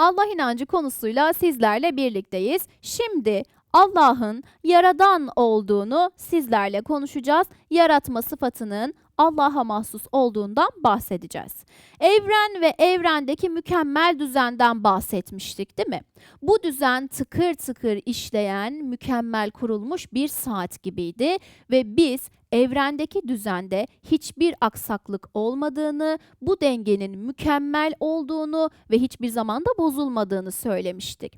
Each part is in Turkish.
Allah inancı konusuyla sizlerle birlikteyiz. Şimdi Allah'ın yaradan olduğunu sizlerle konuşacağız. Yaratma sıfatının Allah'a mahsus olduğundan bahsedeceğiz. Evren ve evrendeki mükemmel düzenden bahsetmiştik değil mi? Bu düzen tıkır tıkır işleyen, mükemmel kurulmuş bir saat gibiydi ve biz evrendeki düzende hiçbir aksaklık olmadığını, bu dengenin mükemmel olduğunu ve hiçbir zaman da bozulmadığını söylemiştik.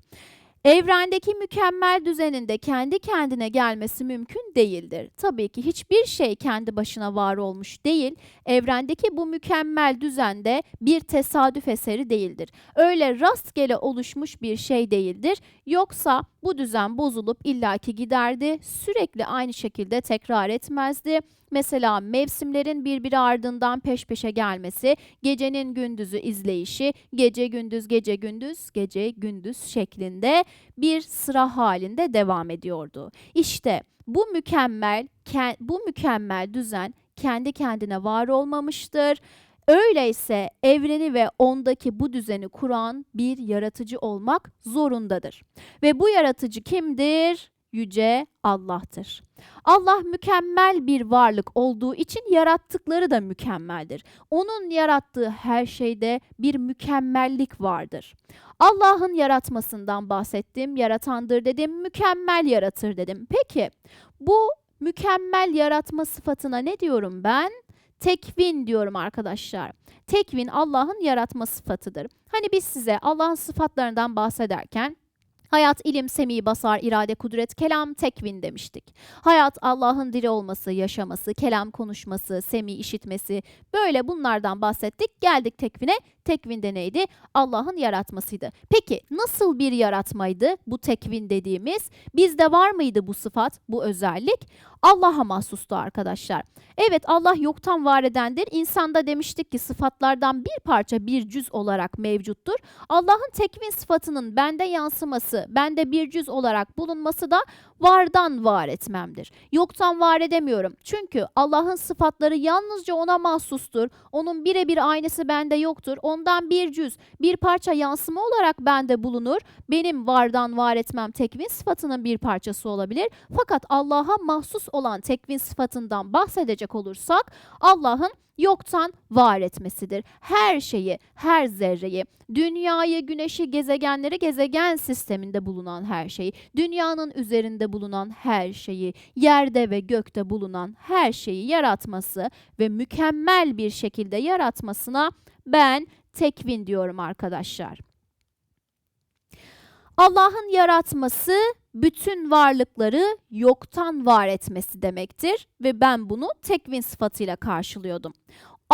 Evrendeki mükemmel düzenin de kendi kendine gelmesi mümkün değildir. Tabii ki hiçbir şey kendi başına var olmuş değil. Evrendeki bu mükemmel düzende bir tesadüf eseri değildir. Öyle rastgele oluşmuş bir şey değildir. Yoksa bu düzen bozulup illaki giderdi. Sürekli aynı şekilde tekrar etmezdi. Mesela mevsimlerin birbiri ardından peş peşe gelmesi, gecenin gündüzü izleyişi, gece gündüz gece gündüz gece gündüz şeklinde bir sıra halinde devam ediyordu. İşte bu mükemmel ke- bu mükemmel düzen kendi kendine var olmamıştır. Öyleyse evreni ve ondaki bu düzeni kuran bir yaratıcı olmak zorundadır. Ve bu yaratıcı kimdir? Yüce Allah'tır. Allah mükemmel bir varlık olduğu için yarattıkları da mükemmeldir. Onun yarattığı her şeyde bir mükemmellik vardır. Allah'ın yaratmasından bahsettim, yaratandır dedim, mükemmel yaratır dedim. Peki bu mükemmel yaratma sıfatına ne diyorum ben? Tekvin diyorum arkadaşlar. Tekvin Allah'ın yaratma sıfatıdır. Hani biz size Allah'ın sıfatlarından bahsederken Hayat, ilim, semi, basar, irade, kudret, kelam, tekvin demiştik. Hayat, Allah'ın diri olması, yaşaması, kelam konuşması, semi işitmesi, böyle bunlardan bahsettik. Geldik tekvine. Tekvinde neydi? Allah'ın yaratmasıydı. Peki nasıl bir yaratmaydı bu tekvin dediğimiz? Bizde var mıydı bu sıfat, bu özellik? Allah'a mahsustu arkadaşlar. Evet Allah yoktan var edendir. İnsanda demiştik ki sıfatlardan bir parça bir cüz olarak mevcuttur. Allah'ın tekvin sıfatının bende yansıması, bende bir cüz olarak bulunması da vardan var etmemdir. Yoktan var edemiyorum. Çünkü Allah'ın sıfatları yalnızca ona mahsustur. Onun birebir aynısı bende yoktur. Ondan bir cüz, bir parça yansıma olarak bende bulunur. Benim vardan var etmem tekvin sıfatının bir parçası olabilir. Fakat Allah'a mahsus olan tekvin sıfatından bahsedecek olursak Allah'ın yoktan var etmesidir. Her şeyi, her zerreyi, dünyayı, güneşi, gezegenleri, gezegen sisteminde bulunan her şeyi, dünyanın üzerinde bulunan her şeyi, yerde ve gökte bulunan her şeyi yaratması ve mükemmel bir şekilde yaratmasına ben tekvin diyorum arkadaşlar. Allah'ın yaratması bütün varlıkları yoktan var etmesi demektir ve ben bunu tekvin sıfatıyla karşılıyordum.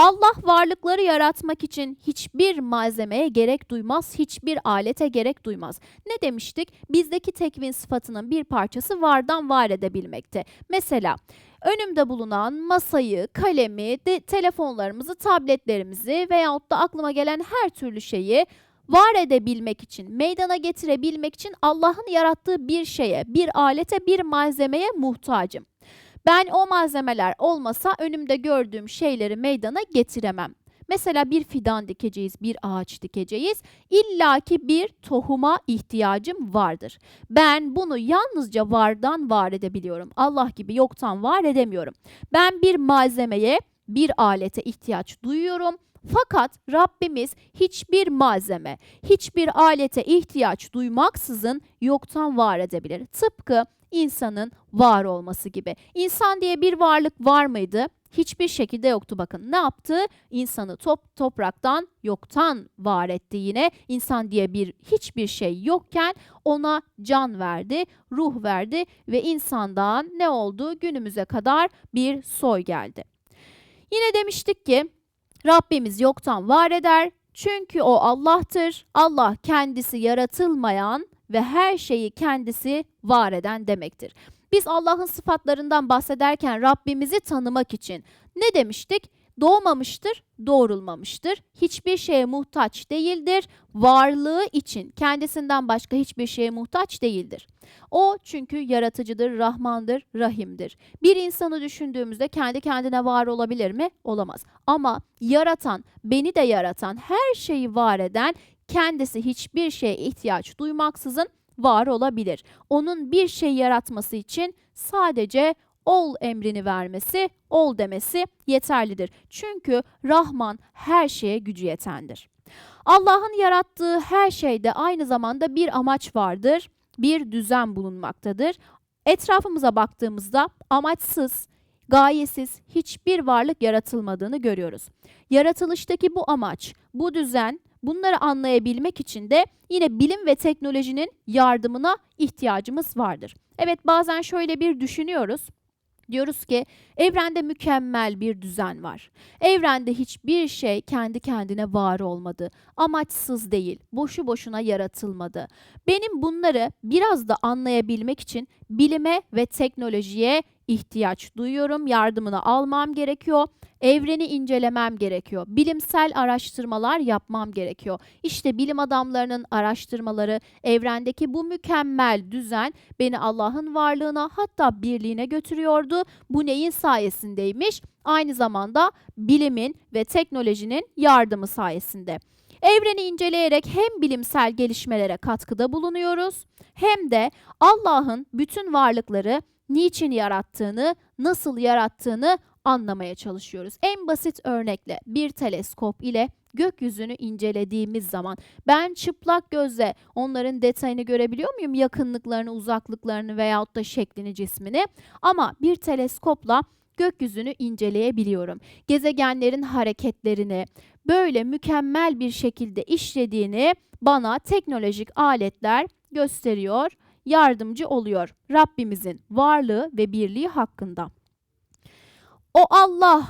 Allah varlıkları yaratmak için hiçbir malzemeye gerek duymaz, hiçbir alete gerek duymaz. Ne demiştik? Bizdeki tekvin sıfatının bir parçası vardan var edebilmekte. Mesela önümde bulunan masayı, kalemi, de, telefonlarımızı, tabletlerimizi veyahut da aklıma gelen her türlü şeyi var edebilmek için, meydana getirebilmek için Allah'ın yarattığı bir şeye, bir alete, bir malzemeye muhtacım. Ben o malzemeler olmasa önümde gördüğüm şeyleri meydana getiremem. Mesela bir fidan dikeceğiz, bir ağaç dikeceğiz. İlla ki bir tohuma ihtiyacım vardır. Ben bunu yalnızca vardan var edebiliyorum. Allah gibi yoktan var edemiyorum. Ben bir malzemeye, bir alete ihtiyaç duyuyorum. Fakat Rabbimiz hiçbir malzeme, hiçbir alete ihtiyaç duymaksızın yoktan var edebilir. Tıpkı insanın var olması gibi. İnsan diye bir varlık var mıydı? Hiçbir şekilde yoktu bakın. Ne yaptı? İnsanı top topraktan yoktan var etti yine. İnsan diye bir hiçbir şey yokken ona can verdi, ruh verdi ve insandan ne oldu? Günümüze kadar bir soy geldi. Yine demiştik ki Rabbimiz yoktan var eder. Çünkü o Allah'tır. Allah kendisi yaratılmayan ve her şeyi kendisi var eden demektir. Biz Allah'ın sıfatlarından bahsederken Rabbimizi tanımak için ne demiştik? Doğmamıştır, doğrulmamıştır. Hiçbir şeye muhtaç değildir. Varlığı için kendisinden başka hiçbir şeye muhtaç değildir. O çünkü yaratıcıdır, Rahmandır, Rahim'dir. Bir insanı düşündüğümüzde kendi kendine var olabilir mi? Olamaz. Ama yaratan, beni de yaratan, her şeyi var eden kendisi hiçbir şeye ihtiyaç duymaksızın var olabilir. Onun bir şey yaratması için sadece ol emrini vermesi, ol demesi yeterlidir. Çünkü Rahman her şeye gücü yetendir. Allah'ın yarattığı her şeyde aynı zamanda bir amaç vardır, bir düzen bulunmaktadır. Etrafımıza baktığımızda amaçsız, gayesiz hiçbir varlık yaratılmadığını görüyoruz. Yaratılıştaki bu amaç, bu düzen, bunları anlayabilmek için de yine bilim ve teknolojinin yardımına ihtiyacımız vardır. Evet bazen şöyle bir düşünüyoruz. Diyoruz ki evrende mükemmel bir düzen var. Evrende hiçbir şey kendi kendine var olmadı. Amaçsız değil, boşu boşuna yaratılmadı. Benim bunları biraz da anlayabilmek için bilime ve teknolojiye ihtiyaç duyuyorum. Yardımını almam gerekiyor. Evreni incelemem gerekiyor. Bilimsel araştırmalar yapmam gerekiyor. İşte bilim adamlarının araştırmaları, evrendeki bu mükemmel düzen beni Allah'ın varlığına hatta birliğine götürüyordu. Bu neyin sayesindeymiş? Aynı zamanda bilimin ve teknolojinin yardımı sayesinde. Evreni inceleyerek hem bilimsel gelişmelere katkıda bulunuyoruz hem de Allah'ın bütün varlıkları niçin yarattığını, nasıl yarattığını anlamaya çalışıyoruz. En basit örnekle bir teleskop ile gökyüzünü incelediğimiz zaman ben çıplak gözle onların detayını görebiliyor muyum? Yakınlıklarını, uzaklıklarını veyahut da şeklini, cismini. Ama bir teleskopla gökyüzünü inceleyebiliyorum. Gezegenlerin hareketlerini böyle mükemmel bir şekilde işlediğini bana teknolojik aletler gösteriyor, yardımcı oluyor. Rabbimizin varlığı ve birliği hakkında. O Allah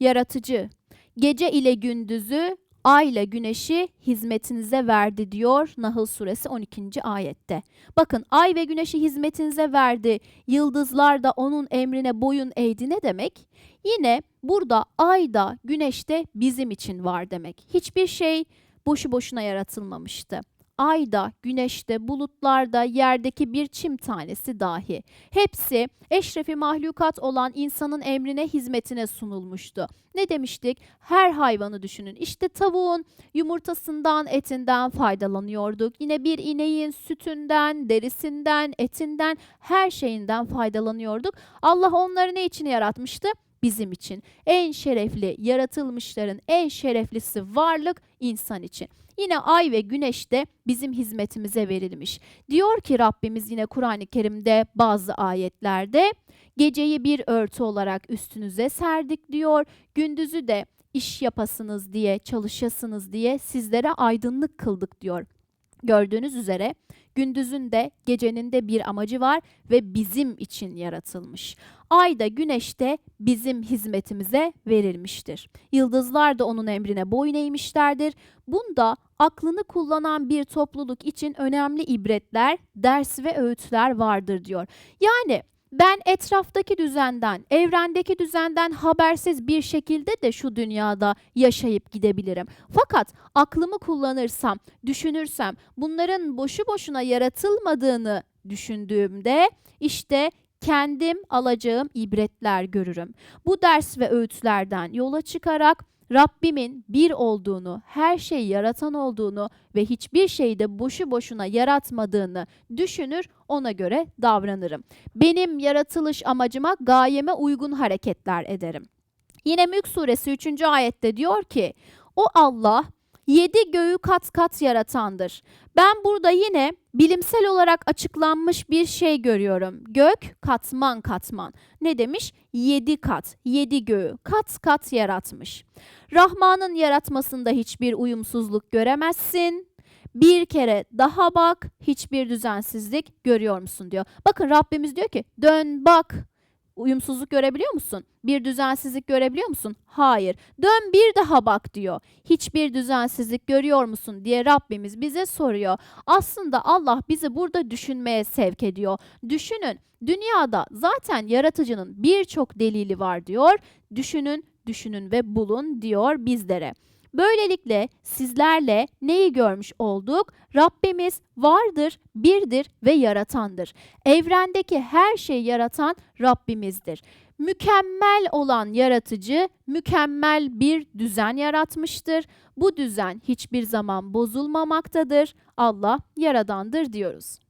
yaratıcı gece ile gündüzü ay ile güneşi hizmetinize verdi diyor Nahl suresi 12. ayette. Bakın ay ve güneşi hizmetinize verdi. Yıldızlar da onun emrine boyun eğdi ne demek? Yine burada ay da güneş de bizim için var demek. Hiçbir şey boşu boşuna yaratılmamıştı ayda, güneşte, bulutlarda, yerdeki bir çim tanesi dahi. Hepsi eşrefi mahlukat olan insanın emrine, hizmetine sunulmuştu. Ne demiştik? Her hayvanı düşünün. İşte tavuğun yumurtasından, etinden faydalanıyorduk. Yine bir ineğin sütünden, derisinden, etinden, her şeyinden faydalanıyorduk. Allah onları ne için yaratmıştı? Bizim için. En şerefli yaratılmışların en şereflisi varlık insan için. Yine ay ve güneş de bizim hizmetimize verilmiş. Diyor ki Rabbimiz yine Kur'an-ı Kerim'de bazı ayetlerde geceyi bir örtü olarak üstünüze serdik diyor. Gündüzü de iş yapasınız diye, çalışasınız diye sizlere aydınlık kıldık diyor. Gördüğünüz üzere gündüzün de gecenin de bir amacı var ve bizim için yaratılmış. Ay da güneş de bizim hizmetimize verilmiştir. Yıldızlar da onun emrine boyun eğmişlerdir. Bunda aklını kullanan bir topluluk için önemli ibretler, ders ve öğütler vardır diyor. Yani ben etraftaki düzenden, evrendeki düzenden habersiz bir şekilde de şu dünyada yaşayıp gidebilirim. Fakat aklımı kullanırsam, düşünürsem, bunların boşu boşuna yaratılmadığını düşündüğümde işte kendim alacağım ibretler görürüm. Bu ders ve öğütlerden yola çıkarak Rabbimin bir olduğunu, her şeyi yaratan olduğunu ve hiçbir şeyi de boşu boşuna yaratmadığını düşünür, ona göre davranırım. Benim yaratılış amacıma, gayeme uygun hareketler ederim. Yine Mülk suresi 3. ayette diyor ki, o Allah yedi göğü kat kat yaratandır. Ben burada yine bilimsel olarak açıklanmış bir şey görüyorum. Gök katman katman. Ne demiş? Yedi kat, yedi göğü kat kat yaratmış. Rahman'ın yaratmasında hiçbir uyumsuzluk göremezsin. Bir kere daha bak, hiçbir düzensizlik görüyor musun diyor. Bakın Rabbimiz diyor ki dön bak uyumsuzluk görebiliyor musun? Bir düzensizlik görebiliyor musun? Hayır. Dön bir daha bak diyor. Hiçbir düzensizlik görüyor musun diye Rabbimiz bize soruyor. Aslında Allah bizi burada düşünmeye sevk ediyor. Düşünün dünyada zaten yaratıcının birçok delili var diyor. Düşünün, düşünün ve bulun diyor bizlere. Böylelikle sizlerle neyi görmüş olduk? Rabbimiz vardır, birdir ve yaratandır. Evrendeki her şeyi yaratan Rabbimizdir. Mükemmel olan yaratıcı mükemmel bir düzen yaratmıştır. Bu düzen hiçbir zaman bozulmamaktadır. Allah yaradandır diyoruz.